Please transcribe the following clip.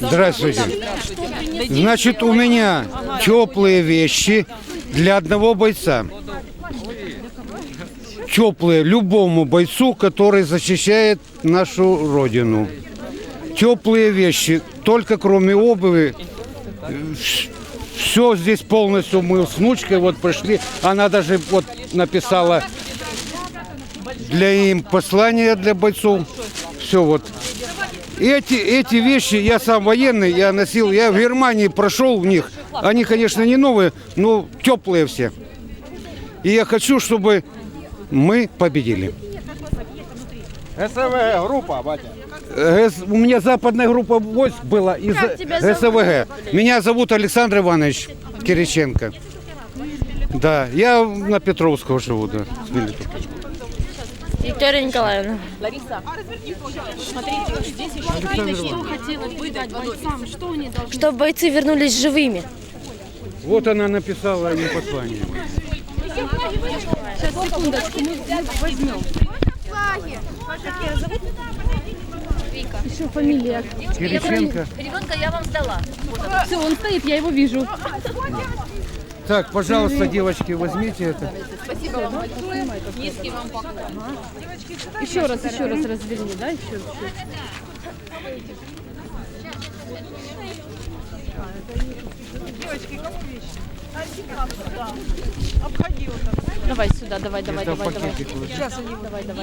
Здравствуйте. Значит, у меня теплые вещи для одного бойца. Теплые любому бойцу, который защищает нашу родину. Теплые вещи, только кроме обуви. Все здесь полностью мы с внучкой вот пришли. Она даже вот написала для им послание для бойцов. Все вот. Эти, эти вещи, я сам военный, я носил, я в Германии прошел в них. Они, конечно, не новые, но теплые все. И я хочу, чтобы мы победили. СВ группа, батя. Э, У меня западная группа войск была из СВГ. Меня зовут Александр Иванович Кириченко. Да, я на Петровского живу, да. Виктория Николаевна. Чтобы бойцы вернулись живыми. Вот она написала им послание. Еще фамилия. Кириченко. Ребенка я вам сдала. Все, он стоит, я его вижу. Так, пожалуйста, девочки, возьмите это. Еще раз, еще раз разверни, да, еще, еще. Давай сюда, давай, давай, Это давай, давай. пакетик. вот. Давай, давай, давай.